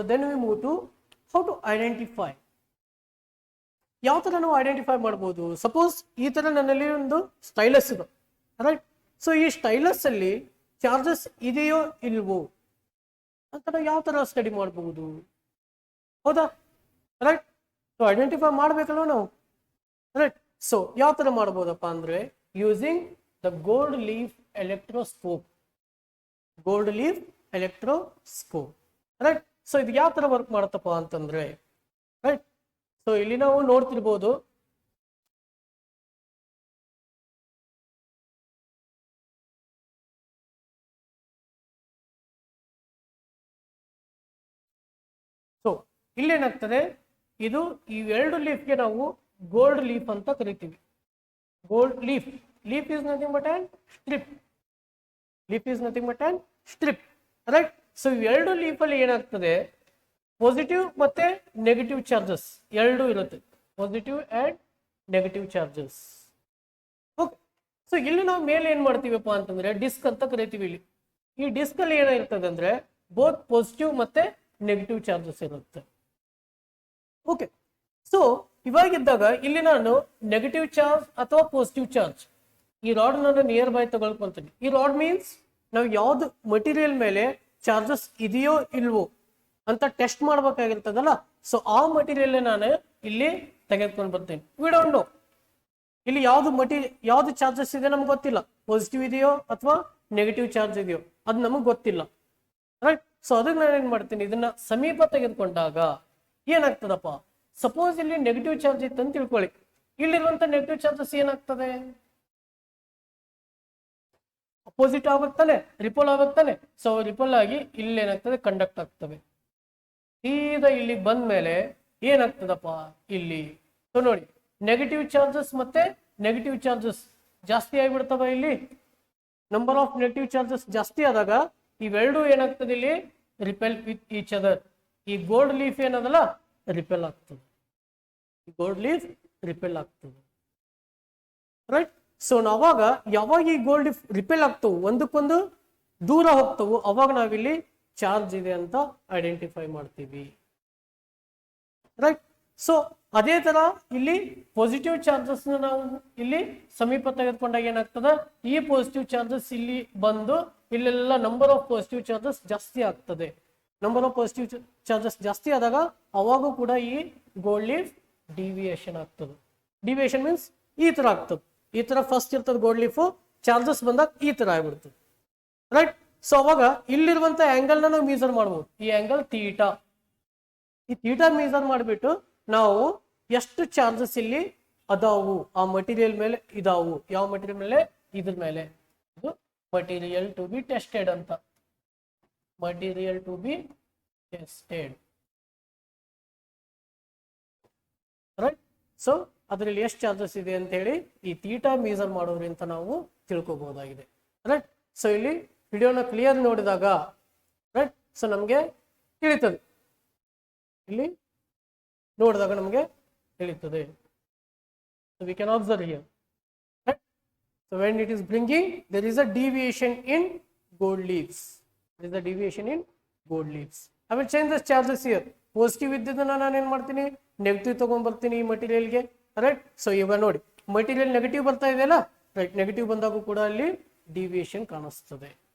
So then we move to how to identify ಯಾವ ಥರ ನಾವು ಐಡೆಂಟಿಫೈ ಮಾಡ್ಬೋದು? ಸಪೋಸ್ ಈ ಥರ ನನ್ನಲ್ಲಿ ಒಂದು ಸ್ಟೈಲಸ್ ಇದೆ ರೈಟ್ ಸೊ ಈ ಸ್ಟೈಲಸ್ ಅಲ್ಲಿ ಚಾರ್ಜಸ್ ಇದೆಯೋ ಇಲ್ವೋ? ಅಂತ ಯಾವ ಥರ ಸ್ಟಡಿ ಮಾಡಬಹುದು ಹೌದಾ? ರೈಟ್ ಸೊ ಐಡೆಂಟಿಫೈ ಮಾಡಬೇಕಲ್ವ ನಾವು? ರೈಟ್ ಸೊ ಯಾವ ಥರ ಮಾಡ್ಬೋದಪ್ಪ ಅಂದರೆ using the gold leaf electroscope gold leaf electroscope right so ಇದು ಯಾವ ತರ ವರ್ಕ್ ಮಾಡುತ್ತಪ್ಪ ಅಂತಂದ್ರೆ ರೈಟ್ ಸೊ ಇಲ್ಲಿ ನಾವು ನೋಡ್ತಿರ್ಬೋದು ಸೊ ಇಲ್ಲೇನಾಗ್ತದೆ ಇದು ಈ ಎರಡು ಲೀಫ್ಗೆ ನಾವು ಗೋಲ್ಡ್ ಲೀಫ್ ಅಂತ ಕರಿತೀವಿ. Gold leaf leaf is nothing but and strip leaf is nothing but and strip right so ಎರಡು ಲೀಫಲ್ಲಿ ಏನಾಗ್ತದೆ? ಪಾಸಿಟಿವ್ ಮತ್ತೆ ನೆಗೆಟಿವ್ ಚಾರ್ಜಸ್ ಎರಡು ಇರುತ್ತೆ. Positive and negative charges okay so ಇಲ್ಲಿ ನಾವು ಮೇಲೆ ಏನು ಮಾಡ್ತೀವಪ್ಪ ಅಂತಂದ್ರೆ ಡಿಸ್ಕ್ ಅಂತ ಕರಿತೀವಿ ಇಲ್ಲಿ. ಈ ಡಿಸ್ಕಲ್ಲಿ ಅಲ್ಲಿ ಅಂದರೆ ಅಂದ್ರೆ ಬೋತ್ ಪಾಸಿಟಿವ್ ಮತ್ತೆ ನೆಗೆಟಿವ್ ಚಾರ್ಜಸ್ ಇರುತ್ತೆ. ಓಕೆ ಸೊ ಇವಾಗಿದ್ದಾಗ ಇಲ್ಲಿ ನಾನು ನೆಗೆಟಿವ್ ಚಾರ್ಜ್ ಅಥವಾ ಪಾಸಿಟಿವ್ ಚಾರ್ಜ್ ಈ ರಾಡ್ ನಾನು ನಿಯರ್ ಬೈ ಈ ರಾಡ್ ಮೀನ್ಸ್ ನಾವು ಯಾವುದು ಮಟೀರಿಯಲ್ ಮೇಲೆ ಚಾರ್ಜಸ್ ಇದೆಯೋ ಇಲ್ವೋ ಅಂತ ಟೆಸ್ಟ್ ಮಾಡ್ಬೇಕಾಗಿರ್ತದಲ್ಲ? ಸೊ ಆ ಮಟೀರಿಯಲ್ ನಾನು ಇಲ್ಲಿ ತೆಗೆದುಕೊಂಡು ಬರ್ತೇನೆ. ವಿ ಡೋಂಟ್ ನೋ ಇಲ್ಲಿ ಯಾವ್ದು ಮಟಿ ಯಾವ್ದು ಚಾರ್ಜಸ್ ಇದೆ ನಮ್ಗೆ ಗೊತ್ತಿಲ್ಲ. ಪಾಸಿಟಿವ್ ಇದೆಯೋ ಅಥವಾ ನೆಗೆಟಿವ್ ಚಾರ್ಜ್ ಇದೆಯೋ, ಅದು ನಮಗೆ ಗೊತ್ತಿಲ್ಲ. ರೈಟ್ ಸೊ ಅದಕ್ಕೆ ನಾನು ಏನ್ ಮಾಡ್ತೀನಿ? ಇದನ್ನ ಸಮೀಪ ತೆಗೆದುಕೊಂಡಾಗ ಏನಾಗ್ತದಪ್ಪ? ಸಪೋಸ್ ಇಲ್ಲಿ ನೆಗೆಟಿವ್ ಚಾರ್ಜ್ ಇತ್ತು ಅಂತ ತಿಳ್ಕೊಳ್ಳಿ. ಇಲ್ಲಿರುವಂತ ನೆಗೆಟಿವ್ ಚಾರ್ಜಸ್ ಏನಾಗ್ತದೆ? ಅಪೋಸಿಟ್ ಆಗುತ್ತಾನೆ ರಿಪೋಲ್ ಆಗುತ್ತಾನೆ ಸೊ ರಿಪೋಲ್ ಆಗಿ ಇಲ್ಲಿ ಏನಾಗ್ತದೆ ಕಂಡಕ್ಟ್ ಆಗ್ತವೆ. ಸೀದಾ ಇಲ್ಲಿ ಬಂದ ಮೇಲೆ ಏನಾಗ್ತದಪ್ಪ, ಇಲ್ಲಿ? ಸೊ ನೋಡಿ ನೆಗೆಟಿವ್ ಚಾರ್ಜಸ್ ಮತ್ತೆ ನೆಗೆಟಿವ್ ಚಾರ್ಜಸ್ ಜಾಸ್ತಿ ಆಗಿಬಿಡ್ತವ ಇಲ್ಲಿ. ನಂಬರ್ ಆಫ್ ನೆಗೆಟಿವ್ ಚಾರ್ಜಸ್ ಜಾಸ್ತಿ ಆದಾಗ ಇವೆರಡೂ ಏನಾಗ್ತದೆ ಇಲ್ಲಿ? ರಿಪೆಲ್ ವಿತ್ ಈಚ್ ಅದರ್ ಈ ಗೋಲ್ಡ್ ಲೀಫ್ ಏನದಲ್ಲ ರಿಪೆಲ್ ಆಗ್ತದೆ. ಗೋಲ್ಡ್ ಲೀಫ್ ರಿಪೆಲ್ ಆಗ್ತದೆ. ರೈಟ್ ಸೊ ನಾವಾಗ ಯಾವಾಗ ಈ ಗೋಲ್ಡ್ ರಿಪೇಲ್ ಆಗ್ತವು ಒಂದಕ್ಕೊಂದು ದೂರ ಹೋಗ್ತವು ಅವಾಗ ನಾವಿಲ್ಲಿ ಚಾರ್ಜ್ ಇದೆ ಅಂತ ಐಡೆಂಟಿಫೈ ಮಾಡ್ತೀವಿ. ರೈಟ್ ಸೊ ಅದೇ ತರ ಇಲ್ಲಿ ಪಾಸಿಟಿವ್ ಚಾರ್ಜಸ್ ನಾವು ಇಲ್ಲಿ ಸಮೀಪ ತೆಗೆದುಕೊಂಡಾಗ ಏನಾಗ್ತದ? ಈ ಪಾಸಿಟಿವ್ ಚಾರ್ಜಸ್ ಇಲ್ಲಿ ಬಂದು ಇಲ್ಲೆಲ್ಲ ನಂಬರ್ ಆಫ್ ಪಾಸಿಟಿವ್ ಚಾರ್ಜಸ್ ಜಾಸ್ತಿ ಆಗ್ತದೆ. ನಂಬರ್ ಆಫ್ ಪಾಸಿಟಿವ್ ಚಾರ್ಜಸ್ ಜಾಸ್ತಿ ಆದಾಗ ಅವಾಗೂ ಕೂಡ ಈ ಗೋಲ್ಡ್ ಲೀಫ್ ಡಿವಿಯೇಷನ್ ಆಗ್ತದೆ. ಡಿವಿಯೇಷನ್ ಮೀನ್ಸ್ ಈ ತರ ಆಗ್ತದೆ. ಈ ತರ ಫಸ್ಟ್ ಇರ್ತದೆ ಗೋಲ್ಡ್ ಲೀಫು ಚಾರ್ಜಸ್ ಬಂದಾಗ ಈ ತರ ಆಗ್ಬಿಡ್ತದೆ ರೈಟ್ ಸೊ ಅವಾಗ ಇಲ್ಲಿರುವಂತ ಆಂಗಲ್ ನಾವು ಮೀಸರ್ ಮಾಡ್ಬೋದು. ಈ ಆಂಗಲ್ ತೀಟಾ ಈ ತೀಟಾ ಮೀಸರ್ ಮಾಡಿಬಿಟ್ಟು ನಾವು ಎಷ್ಟು ಚಾರ್ಜಸ್ ಇಲ್ಲಿ ಅದಾವು? ಆ ಮಟೀರಿಯಲ್ ಮೇಲೆ ಇದಾವು. ಯಾವ ಮಟೀರಿಯಲ್ ಮೇಲೆ? ಇದ್ರ ಮೇಲೆ. ಇದು ಮಟೀರಿಯಲ್ ಟು ಬಿ ಟೆಸ್ಟೆಡ್ ಅಂತ. Material to be tested right so ಅದರಲ್ಲಿ ಎಷ್ಟು ಚಾರ್ಜಸ್ ಇದೆ ಅಂತ ಹೇಳಿ ಈ ತೀಟಾ ಮೀಸರ್ ಮಾಡೋದ್ರಿಂದ ನಾವು ತಿಳ್ಕೊಬಹುದಾಗಿದೆ. ರೈಟ್ ಸೊ ಇಲ್ಲಿ ವಿಡಿಯೋನ ಕ್ಲಿಯರ್ ನೋಡಿದಾಗ ರೈಟ್ ಸೊ ನಮಗೆ ತಿಳಿತದೆ. ಇಲ್ಲಿ ನೋಡಿದಾಗ ನಮಗೆ ತಿಳಿತದೆ. So we can observe here so when it is bringing there is a deviation in gold leaves there is a deviation in gold leaves I will change the charges here positive ಇದ್ದಿದ್ದನ್ನ ನಾನು ಏನು ಮಾಡ್ತೀನಿ negative ತೊಗೊಂಡ್ಬರ್ತೀನಿ ಈ ಮಟೀರಿಯಲ್ಗೆ right so ಇವಾಗ ನೋಡಿ material negative ಬರ್ತಾ ಇದೆಯಲ್ಲ? Right negative ಬಂದಾಗೂ ಕೂಡ ಅಲ್ಲಿ ಡಿವಿಯೇಷನ್ ಕಾಣಿಸ್ತದೆ.